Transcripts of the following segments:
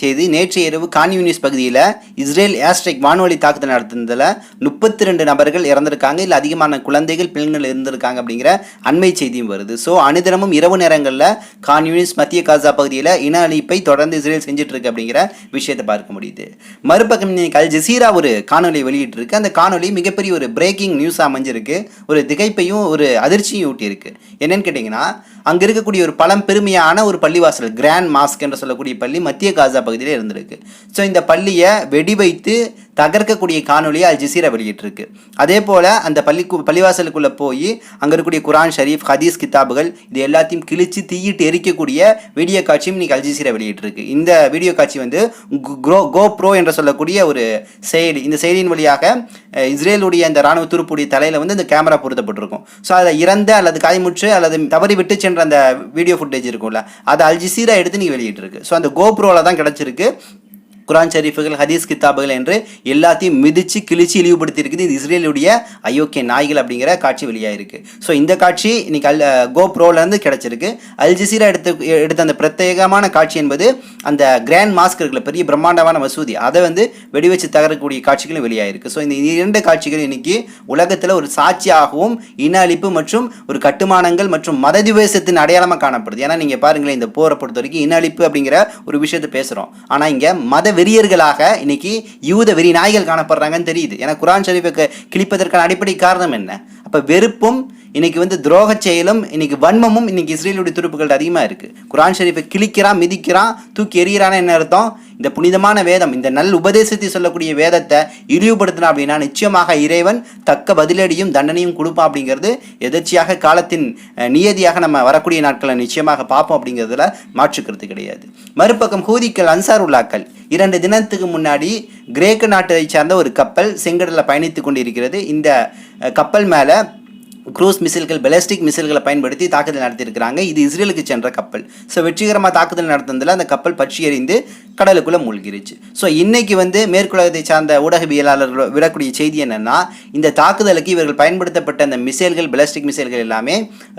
செய்தி நேற்று இரவு கான்யூனிஸ் பகுதியில் இஸ்ரேல் ஏர்ஸ்ட்ரைக் வானொலி தாக்குதல் நடத்துனதில் முப்பத்தி ரெண்டு நபர்கள் இறந்திருக்காங்க. இல்லை அதிகமான குழந்தைகள் பெண்கள் இருந்திருக்காங்க அப்படிங்கிற அண்மை செய்தியும் வருது. ஸோ அனுதினமும் இரவு நேரங்களில் கான்யூனிஸ் மத்திய காசா பகுதியில் இன அழிப்பை தொடர்ந்து இஸ்ரேல் செஞ்சுட்டு இருக்கு அப்படிங்கிற விஷயத்தை பார்க்க முடியுது. மறுபக்கம் இன்னைக்கு அல் ஜசீரா ஒரு காணொலி வெளியிட்டிருக்கு அந்த காணொலி மிகப்பெரிய ஒரு பிரேக்கிங் நியூஸ் அமைஞ்சிருக்கு. ஒரு திகைப்பையும் ஒரு அதிர்ச்சியும் ஊட்டியிருக்கு. என்னன்னு கேட்டிங்கன்னா அங்கே இருக்கக்கூடிய ஒரு பழம் பெருமையான ஒரு பள்ளிவாசல் கிராண்ட் மாஸ்க் என்று சொல்லக்கூடிய பள்ளி மத்திய காசா பகுதியில் இருந்திருக்கு. ஸோ இந்த பள்ளியை வெடி வைத்து தகர்க்கக்கூடிய காணொலியை அல் ஜிசீரா வெளியிட்டிருக்கு. அதே போல் அந்த பள்ளி பள்ளிவாசலுக்குள்ளே போய் அங்கே இருக்கக்கூடிய குரான் ஷரீஃப் ஹதீஸ் கிதாபுகள் இது எல்லாத்தையும் கிழிச்சு தீயிட்டு எரிக்கக்கூடிய வீடியோ காட்சியும் இன்னைக்கு அல் ஜிசீரா வெளியிட்டிருக்கு. இந்த வீடியோ காட்சி வந்து க்ரோ கோ ப்ரோ என்று சொல்லக்கூடிய ஒரு செயலி இந்த செயலியின் வழியாக இஸ்ரேலுடைய அந்த ராணுவ துருப்புடைய தலையில் வந்து இந்த கேமரா பொருத்தப்பட்டிருக்கும். ஸோ அதை இறந்த அல்லது காய்முற்று அல்லது தவறி விட்டு சென்ற அந்த வீடியோ ஃபுட்டேஜ் இருக்கும்ல அதை அல்ஜிசீரா எடுத்து நீங்கள் வெளியிட்டிருக்கு. ஸோ அந்த கோப்ரோவில் தான் கிடச்சிருக்கு. குரான் ஷரீஃபுகள் ஹதீஸ் கித்தாபுகள் என்று எல்லாத்தையும் மிதித்து கிழிச்சு இழிவுபடுத்தி இருக்குது இது இஸ்ரேலுடைய அயோக்கிய நாய்கள் அப்படிங்கிற காட்சி வெளியாயிருக்கு ஸோ இந்த காட்சி இன்னைக்கு அல் கோப்ரோலேருந்து கிடச்சிருக்கு. அல்ஜசீரா எடுத்து எடுத்த அந்த பிரத்யேகமான காட்சி என்பது அந்த கிராண்ட் மாஸ்க் இருக்குல்ல பெரிய பிரம்மாண்டமான மசூதி. அதை வந்து வெடி வச்சு தகரக்கூடிய காட்சிகளும் வெளியாயிருக்கு ஸோ இந்த இரண்டு காட்சிகள் இன்னைக்கு உலகத்தில் ஒரு சாட்சியாகவும் இன அழிப்பு மற்றும் ஒரு கட்டுமானங்கள் மற்றும் மத திவேசத்தின் அடையாளமாக காணப்படுது. ஏன்னா நீங்கள் பாருங்களேன் இந்த போரை பொறுத்த வரைக்கும் இன அழிப்பு அப்படிங்கிற ஒரு விஷயத்தை பேசுகிறோம் ஆனால் இங்கே மத வெறியர்களாக இன்னைக்கு யூத வெறி நாய்கள் காணப்படுறாங்கன்னு தெரியுது. ஏன்னா குரான் ஷரீஃபை கிழிப்பதற்கான அடிப்படை காரணம் என்ன? அப்போ வெறுப்பும் இன்னைக்கு வந்து துரோக செயலும் இன்னைக்கு வன்மமும் இன்னைக்கு இஸ்ரேலுடைய துருப்புகள் அதிகமாக இருக்குது குரான் ஷரீஃபை கிழிக்கிறான் மிதிக்கிறான் தூக்கி எறிகிறான்னு என்ன அர்த்தம்? இந்த புனிதமான வேதம் இந்த நல் உபதேசத்தை சொல்லக்கூடிய வேதத்தை இழிவுபடுத்தினா அப்படின்னா நிச்சயமாக இறைவன் தக்க பதிலடியும் தண்டனையும் கொடுப்பான் அப்படிங்கிறது எதர்ச்சியாக காலத்தின் நியதியாக நம்ம வரக்கூடிய நாட்களை நிச்சயமாக பார்ப்போம் அப்படிங்கிறதுல மாற்றுக்கிறது கிடையாது. மறுபக்கம் ஹூதிக்கள் அன்சார் உல்லாக்கள் இரண்டு தினத்துக்கு முன்னாடி கிரேக்க நாட்டை சார்ந்த ஒரு கப்பல் செங்கடலில் பயணித்து கொண்டிருக்கிறது. இந்த கப்பல் மேலே க்ரூஸ் மிசில்கள் பெலஸ்டிக் மிசில்களை பயன்படுத்தி தாக்குதல் நடத்தியிருக்கிறாங்க. இது இஸ்ரேலுக்கு சென்ற கப்பல். ஸோ வெற்றிகரமாக தாக்குதல் நடத்தினதில் அந்த கப்பல் பற்றி எறிந்து கடலுக்குள்ளே மூழ்கிருச்சு. ஸோ இன்னைக்கு வந்து மேற்குலகத்தை சார்ந்த ஊடகவியலாளர்கள் விடக்கூடிய செய்தி என்னன்னா இந்த தாக்குதலுக்கு இவர்கள் பயன்படுத்தப்பட்ட அந்த மிசைல்கள் பெலஸ்டிக் மிசைல்கள் எல்லாமே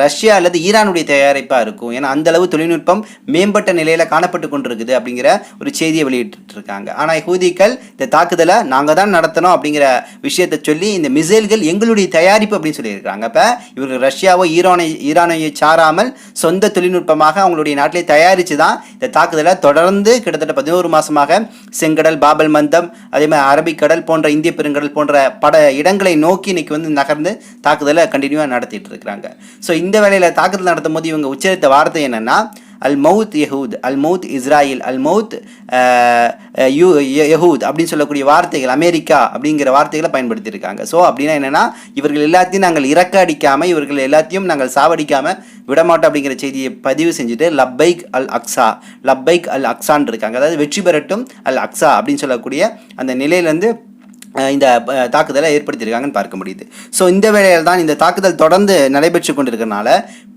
ரஷ்யா அல்லது ஈரானுடைய தயாரிப்பாக இருக்கும். ஏன்னா அந்தளவு தொழில்நுட்பம் மேம்பட்ட நிலையில் காணப்பட்டு கொண்டிருக்குது அப்படிங்கிற ஒரு செய்தியை வெளியிட்டு இருக்காங்க ஆனால் ஹூதிக்கள் இந்த தாக்குதலை நாங்கள் தான் நடத்தணும் அப்படிங்கிற விஷயத்தை சொல்லி இந்த மிசைல்கள் எங்களுடைய தயாரிப்பு அப்படின்னு சொல்லியிருக்காங்க அப்போ இவர்கள் ரஷ்யாவோ ஈரானை ஈரானையை சாராமல் சொந்த தொழில்நுட்பமாக அவங்களுடைய நாட்டிலே தயாரித்து தான் இந்த தாக்குதலை தொடர்ந்து கிட்டத்தட்ட பதினோரு மாதமாக செங்கடல் பாபல் மந்தம் அதே மாதிரி அரபிக்கடல் போன்ற இந்திய பெருங்கடல் போன்ற பட இடங்களை நோக்கி இன்னைக்கு வந்து நகர்ந்து தாக்குதலை கண்டினியூவாக நடத்திட்டு இருக்கிறாங்க. ஸோ இந்த வேலையில் தாக்குதல் நடத்தும் போது இவங்க உச்சரித்த வார்த்தை என்னென்னா அல் மவுத் யஹூத் அல் மவுத் இஸ்ராயில் அல் மவுத் யூ யஹூத் அப்படின்னு சொல்லக்கூடிய வார்த்தைகள் அமெரிக்கா அப்படிங்கிற வார்த்தைகளை பயன்படுத்தியிருக்காங்க. ஸோ அப்படின்னா என்னென்னா இவர்கள் எல்லாத்தையும் நாங்கள் இறக்க அடிக்காமல் இவர்கள் எல்லாத்தையும் நாங்கள் சாவடிக்காமல் விடமாட்டோம் அப்படிங்கிற செய்தியை பதிவு செஞ்சுட்டு லப்பைக் அல் அக்ஸா லப்பைக் அல் அக்ஸான் இருக்காங்க. அதாவது வெற்றி பெறட்டும் அல் அக்ஸா அப்படின்னு சொல்லக்கூடிய அந்த நிலையிலேருந்து இந்த தாக்குதலை ஏற்படுத்தியிருக்காங்கன்னு பார்க்க முடியுது. ஸோ இந்த வேளையில் தான் இந்த தாக்குதல் தொடர்ந்து நடைபெற்று கொண்டிருக்கிறனால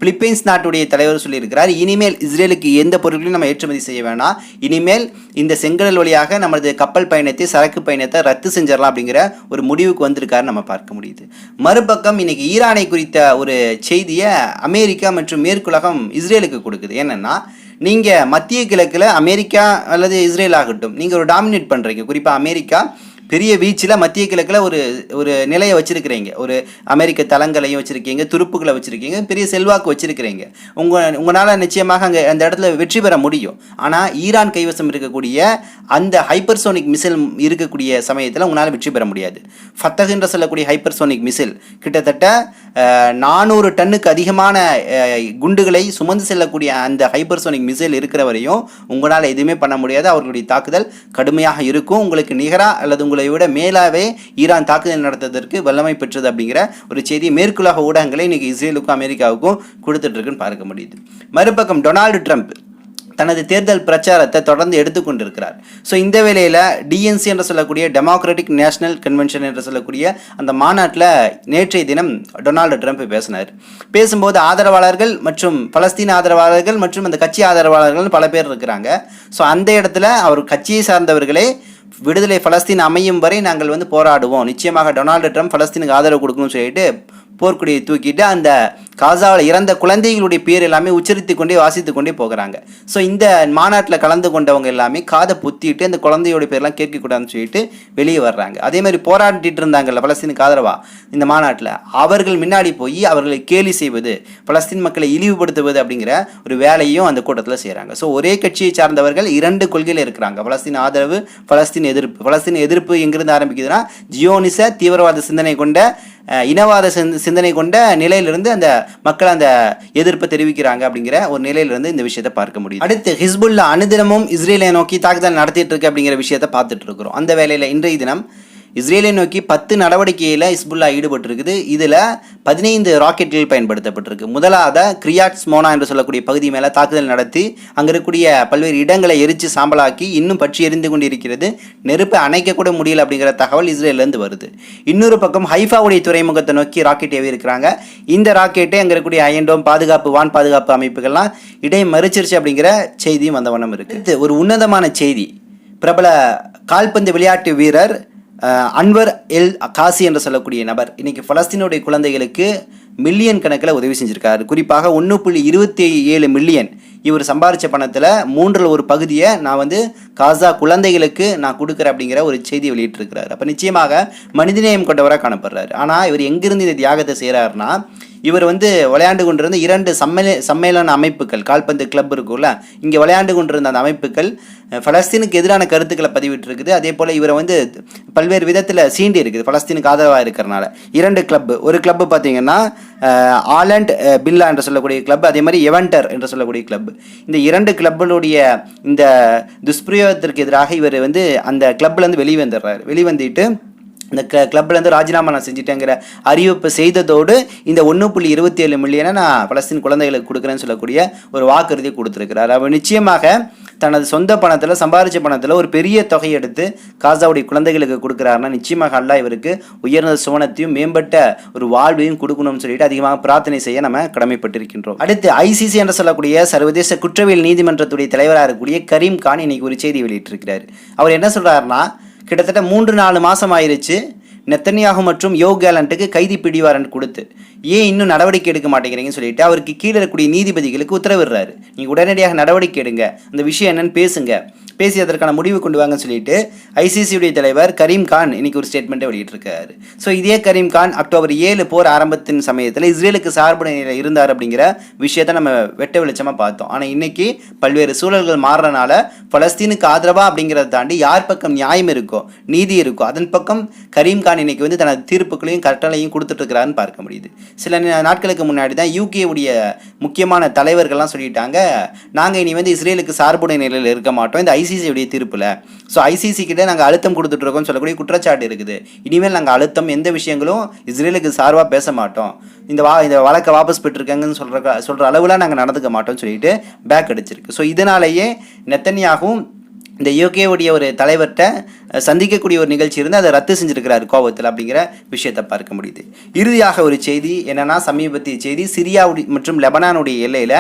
பிலிப்பைன்ஸ் நாட்டுடைய தலைவர் சொல்லியிருக்கிறார் இனிமேல் இஸ்ரேலுக்கு எந்த பொருட்களையும் நம்ம ஏற்றுமதி செய்ய வேணாம். இனிமேல் இந்த செங்கடல் வழியாக நமது கப்பல் பயணத்தை சரக்கு பயணத்தை ரத்து செஞ்சிடலாம் அப்படிங்கிற ஒரு முடிவுக்கு வந்திருக்காரு நம்ம பார்க்க முடியுது. மறுபக்கம் இன்னைக்கு ஈரானை குறித்த ஒரு செய்தியை அமெரிக்கா மற்றும் மேற்குலகம் இஸ்ரேலுக்கு கொடுக்குது. என்னென்னா நீங்கள் மத்திய கிழக்கில் அமெரிக்கா அல்லது இஸ்ரேல் ஆகட்டும் நீங்கள் ஒரு டாமினேட் பண்ணுறீங்க குறிப்பாக அமெரிக்கா பெரிய வீச்சில் மத்திய கிழக்கில் ஒரு ஒரு நிலையை வச்சுருக்கிறீங்க. ஒரு அமெரிக்க தளங்களையும் வச்சுருக்கீங்க துருப்புகளை வச்சுருக்கீங்க பெரிய செல்வாக்கு வச்சுருக்கிறீங்க. உங்கள் உங்களால் நிச்சயமாக அங்கே அந்த இடத்துல வெற்றி பெற முடியும். ஆனால் ஈரான் கைவசம் இருக்கக்கூடிய அந்த ஹைப்பர்சோனிக் மிசில் இருக்கக்கூடிய சமயத்தில் உங்களால் வெற்றி பெற முடியாது. ஃபத்தகுன்ற என்று சொல்லக்கூடிய ஹைப்பர்சோனிக் மிசில் கிட்டத்தட்ட நானூறு டன்னுக்கு அதிகமான குண்டுகளை சுமந்து செல்லக்கூடிய அந்த ஹைப்பர்சோனிக் மிசைல் இருக்கிற வரையும் உங்களால் எதுவுமே பண்ண முடியாது. அவர்களுடைய தாக்குதல் கடுமையாக இருக்கும். உங்களுக்கு நிகராக அல்லது உங்களை விட மேலாவே ஈரான் தாக்குதல் நடத்துவதற்கு வல்லமை பெற்றது அப்படிங்கிற ஒரு செய்தி மேற்குலக ஊடகங்களை இன்றைக்கி இஸ்ரேலுக்கும் அமெரிக்காவுக்கும் கொடுத்துட்ருக்குன்னு பார்க்க முடியுது. மறுபக்கம் டொனால்டு ட்ரம்ப். தனது தேர்தல் பிரச்சாரத்தை தொடர்ந்து எடுத்துக்கொண்டிருக்கிறார். ஸோ இந்த வேளையில் டிஎன்சி என்று சொல்லக்கூடிய டெமோக்ராட்டிக் நேஷனல் கன்வென்ஷன் என்று சொல்லக்கூடிய அந்த மாநாட்டில் நேற்றைய தினம் டொனால்டு ட்ரம்ப் பேசினார். பேசும்போது ஆதரவாளர்கள் மற்றும் பலஸ்தீன ஆதரவாளர்கள் மற்றும் அந்த கட்சி ஆதரவாளர்கள் பல பேர் இருக்கிறாங்க. ஸோ அந்த இடத்துல அவர் கட்சியை சார்ந்தவர்களே விடுதலை பலஸ்தீன் அமையும் வரை நாங்கள் வந்து போராடுவோம். நிச்சயமாக டொனால்டு ட்ரம்ப் பலஸ்தீனுக்கு ஆதரவு கொடுக்கணும்னு சொல்லிட்டு போர்க்குடியை தூக்கிட்டு அந்த காசாவில் இறந்த குழந்தைகளுடைய பேர் எல்லாமே உச்சரித்து கொண்டே வாசித்து கொண்டே போகிறாங்க. ஸோ இந்த மாநாட்டில் கலந்து கொண்டவங்க எல்லாமே காதை புத்திட்டு அந்த குழந்தையோட பேர்லாம் கேட்கக்கூடாதுன்னு சொல்லிட்டு வெளியே வர்றாங்க. அதே மாதிரி போராடிட்டு இருந்தாங்கல்ல பலஸ்தீனுக்கு ஆதரவா இந்த மாநாட்டில். அவர்கள் முன்னாடி போய் அவர்களை கேலி செய்வது பலஸ்தீன் மக்களை இழிவுபடுத்துவது அப்படிங்கிற ஒரு வேலையும் அந்த கூட்டத்தில் செய்கிறாங்க ஸோ ஒரே கட்சியை சார்ந்தவர்கள் இரண்டு கொள்கையில் இருக்கிறாங்க. பலஸ்தீன் ஆதரவு பலஸ்தீன் எதிர்ப்பு. பலஸ்தீன் எதிர்ப்பு எங்கிருந்து ஆரம்பிக்குதுன்னா ஜியோனிச தீவிரவாத சிந்தனை கொண்ட இனவாத சிந்தனை கொண்ட நிலையிலிருந்து அந்த மக்கள் அந்த எதிர்ப்பை தெரிவிக்கிறாங்க அப்படிங்கிற ஒரு நிலையிலிருந்து இந்த விஷயத்தை பார்க்க முடியும் அடுத்து ஹிஸ்புல்லா அனுதினமும் இஸ்ரேலை நோக்கி தாக்குதல் நடத்திட்டு இருக்கு அப்படிங்கிற விஷயத்தை பார்த்துட்டு இருக்கிறோம். அந்த வேலையில் இன்றைய தினம் இஸ்ரேலை நோக்கி பத்து நடவடிக்கையில் இஸ்புல்லா ஈடுபட்டிருக்குது. இதில் பதினைந்து ராக்கெட்டுகள் பயன்படுத்தப்பட்டிருக்கு. முதலாவத கிரியாட்ஸ் மோனா என்று சொல்லக்கூடிய பகுதி மேலே தாக்குதல் நடத்தி அங்கே இருக்கக்கூடிய பல்வேறு இடங்களை எரித்து சாம்பலாக்கி இன்னும் பற்றி எரிந்து கொண்டிருக்கிறது. நெருப்பை அணைக்கக்கூட முடியல அப்படிங்கிற தகவல் இஸ்ரேலேருந்து வருது. இன்னொரு பக்கம் ஹைஃபாவுடைய துறைமுகத்தை நோக்கி ராக்கெட் ஏவி இருக்கிறாங்க. இந்த ராக்கெட்டை அங்கே இருக்கக்கூடிய அயன்டோம் பாதுகாப்பு வான் பாதுகாப்பு அமைப்புகள்லாம் இடை மறிச்சிருச்சு அப்படிங்கிற செய்தியும் வந்த வண்ணம் இருக்குது ஒரு உன்னதமான செய்தி. பிரபல கால்பந்து விளையாட்டு வீரர் அன்வர் எல் காசி என்று சொல்லக்கூடிய நபர் இன்றைக்கி பலஸ்தீனுடைய குழந்தைகளுக்கு மில்லியன் கணக்கில் உதவி செஞ்சுருக்காரு. குறிப்பாக ஒன்று புள்ளி இருபத்தி ஏழு மில்லியன் இவர் சம்பாதிச்ச பணத்தில் மூன்றில் ஒரு பகுதியை நான் வந்து காசா குழந்தைகளுக்கு நான் கொடுக்குறேன் அப்படிங்கிற ஒரு செய்தி வெளியிட்டிருக்கிறார். அப்போ நிச்சயமாக மனிதநேயம் கொண்டவராக காணப்படுறாரு. ஆனால் இவர் எங்கிருந்து இந்த தியாகத்தை செய்கிறாருன்னா இவர் வந்து விளையாண்டு கொண்டிருந்த இரண்டு சம்மே சம்மேளன அமைப்புகள் கால்பந்து கிளப் இருக்கும்ல இங்கே விளையாண்டு கொண்டிருந்த அந்த அமைப்புகள் ஃபலஸ்தீனுக்கு பலஸ்தீனுக்கு எதிரான கருத்துக்களை பதிவிட்டிருக்குது. அதே போல் இவரை வந்து பல்வேறு விதத்தில் சீண்டி இருக்குது பலஸ்தீனுக்கு ஆதரவாக இருக்கிறனால. இரண்டு கிளப் ஒரு கிளப் பார்த்தீங்கன்னா ஆலண்ட் பில்லா என்று சொல்லக்கூடிய கிளப் அதே மாதிரி எவன்டர் என்று சொல்லக்கூடிய கிளப் இந்த இரண்டு கிளப்புடைய இந்த துஷ்பிரயோகத்திற்கு எதிராக இவர் வந்து அந்த கிளப்லேருந்து வெளிவந்துடுறாரு. வெளிவந்துட்டு இந்த க கிளப்லேருந்து ராஜினாமா நான் செஞ்சுட்டேங்கிற அறிவிப்பு செய்ததோடு இந்த ஒன்று புள்ளி இருபத்தி ஏழு மில்லியனை நான் பலஸ்தீன் குழந்தைகளுக்கு கொடுக்குறேன்னு சொல்லக்கூடிய ஒரு வாக்குறுதி கொடுத்துருக்கிறார். அவர் நிச்சயமாக தனது சொந்த பணத்தில் சம்பாதிச்ச பணத்தில் ஒரு பெரிய தொகையை எடுத்து காசாவுடைய குழந்தைகளுக்கு கொடுக்குறாருன்னா நிச்சயமாக அல்லா இவருக்கு உயர்ந்த சுவனத்தையும் மேம்பட்ட ஒரு வாழ்வையும் கொடுக்கணும்னு சொல்லிட்டு அதிகமாக பிரார்த்தனை செய்ய நம்ம கடமைப்பட்டிருக்கின்றோம். அடுத்து ஐசிசி என்று சொல்லக்கூடிய சர்வதேச குற்றவியல் நீதிமன்றத்துடைய தலைவராக இருக்கக்கூடிய கரீம் கான் இன்னைக்கு ஒரு செய்தி வெளியிட்டிருக்கிறார். அவர் என்ன சொல்கிறாருன்னா கிட்டத்தட்ட மூன்று நாலு மாதம் ஆயிருச்சு நெத்தனியாகு மற்றும் யோ கேலண்ட்டுக்கு கைதி பிடி வாரண்ட் கொடுத்து ஏன் இன்னும் நடவடிக்கை எடுக்க மாட்டேங்கிறீங்கன்னு சொல்லிட்டு அவருக்கு கீழே இருக்கக்கூடிய நீதிபதிகளுக்கு உத்தரவிடுறாரு. நீங்கள் உடனடியாக நடவடிக்கை எடுங்க. அந்த விஷயம் என்னன்னு பேசுங்க. பேசி அதற்கான முடிவு கொண்டு வாங்கன்னு சொல்லிட்டு ஐசிசியுடைய தலைவர் கரீம் கான் இன்னைக்கு ஒரு ஸ்டேட்மெண்ட்டை வெளியிட்டிருக்காரு. ஸோ இதே கரீம் கான் அக்டோபர் ஏழு போர் ஆரம்பத்தின் சமயத்தில் இஸ்ரேலுக்கு சார்பு நிலையில் இருந்தார் அப்படிங்கிற விஷயத்தை நம்ம வெட்ட வெளிச்சமாக பார்த்தோம். ஆனால் இன்னைக்கு பல்வேறு சூழல்கள் மாறுறனால பலஸ்தீனுக்கு ஆதரவா அப்படிங்கிறத தாண்டி யார் பக்கம் நியாயம் இருக்கோ நீதி இருக்கோ அதன் பக்கம் கரீம் கான் இன்னைக்கு வந்து தனது தீர்ப்புகளையும் கட்டளையும் கொடுத்துட்டு இருக்கிறாருன்னு பார்க்க முடியுது. சில நாட்களுக்கு முன்னாடி தான் யூகே உடைய முக்கியமான தலைவர்கள்லாம் சொல்லிட்டாங்க நாங்கள் இனி வந்து இஸ்ரேலுக்கு சார்புடைய நிலையில் இருக்க மாட்டோம். இந்த ஐசி ஐசிசியுடைய தீர்ப்பில். ஸோ ஐசிசி கிட்டே நாங்கள் அழுத்தம் கொடுத்துட்ருக்கோம்னு சொல்லக்கூடிய குற்றச்சாட்டு இருக்குது. இனிமேல் நாங்கள் அழுத்தம் எந்த விஷயங்களும் இஸ்ரேலுக்கு சார்பாக பேச மாட்டோம். இந்த வா இந்த வழக்கை வாபஸ் பெற்றிருக்காங்கன்னு சொல்கிற சொல்கிற அளவுலாம் நாங்கள் நடந்துக்க மாட்டோம்னு சொல்லிட்டு பேக் அடிச்சிருக்கு. ஸோ இதனாலேயே நெத்தனியாகவும் இந்த யூகேவுடைய ஒரு தலைவர்கிட்ட சந்திக்கக்கூடிய ஒரு நிகழ்ச்சி இருந்து அதை ரத்து செஞ்சிருக்கிறார் கோபத்தில் அப்படிங்கிற விஷயத்தை பார்க்க முடியுது. இறுதியாக ஒரு செய்தி என்னன்னா சமீபத்திய செய்தி சிரியாவுடைய மற்றும் லெபனானுடைய எல்லையில்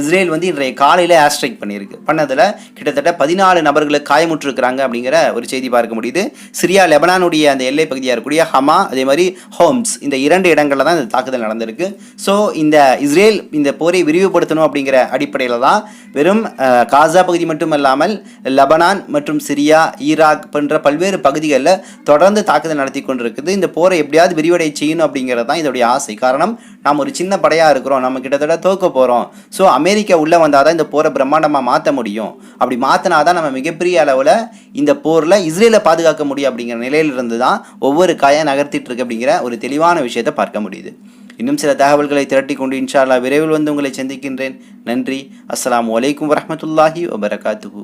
இஸ்ரேல் வந்து இன்றைய காலையில் ஏர்ஸ்ட்ரைக் பண்ணியிருக்கு. பண்ணதில் கிட்டத்தட்ட பதினாலு நபர்களை காயமுற்றிருக்கிறாங்க அப்படிங்கிற ஒரு செய்தி பார்க்க முடியுது. சிரியா லெபனானுடைய அந்த எல்லை பகுதியாக இருக்கக்கூடிய ஹமா அதே மாதிரி ஹோம்ஸ் இந்த இரண்டு இடங்களில் தான் இந்த தாக்குதல் நடந்திருக்கு. ஸோ இந்த இஸ்ரேல் இந்த போரை விரிவுபடுத்தணும் அப்படிங்கிற அடிப்படையில் தான் வெறும் காசா பகுதி மட்டும் இல்லாமல் லெபனான் மற்றும் சிரியா ஈராக் போன்ற பல்வேறு பகுதிகளில் தொடர்ந்து தாக்குதல் நடத்தி கொண்டிருக்குது. இந்த போரை எப்படியாவது விரிவடை செய்யணும் அப்படிங்கிறது தான் இதோடைய ஆசை. காரணம் நாம் ஒரு சின்ன படையாக இருக்கிறோம். நம்ம கிட்டத்தட்ட தோக்க போகிறோம் ஸோ அமெரிக்கா உள்ளே வந்தால் தான் இந்த போரை பிரம்மாண்டமாக மாற்ற முடியும். அப்படி மாற்றினா தான் நம்ம மிகப்பெரிய அளவில் இந்த போரில் இஸ்ரேலை பாதுகாக்க முடியும் அப்படிங்கிற நிலையிலிருந்து தான் ஒவ்வொரு காயை நகர்த்திட்டு இருக்கு அப்படிங்கிற ஒரு தெளிவான விஷயத்தை பார்க்க முடியுது. இன்னும் சில தகவல்களை திரட்டி கொண்டு இன்ஷா அல்லாஹ் விரைவில் வந்து உங்களை சந்திக்கின்றேன். நன்றி. அஸ்லாம் வலைக்கம் வரமத்துல்லாஹி வபரகாத்துஹு.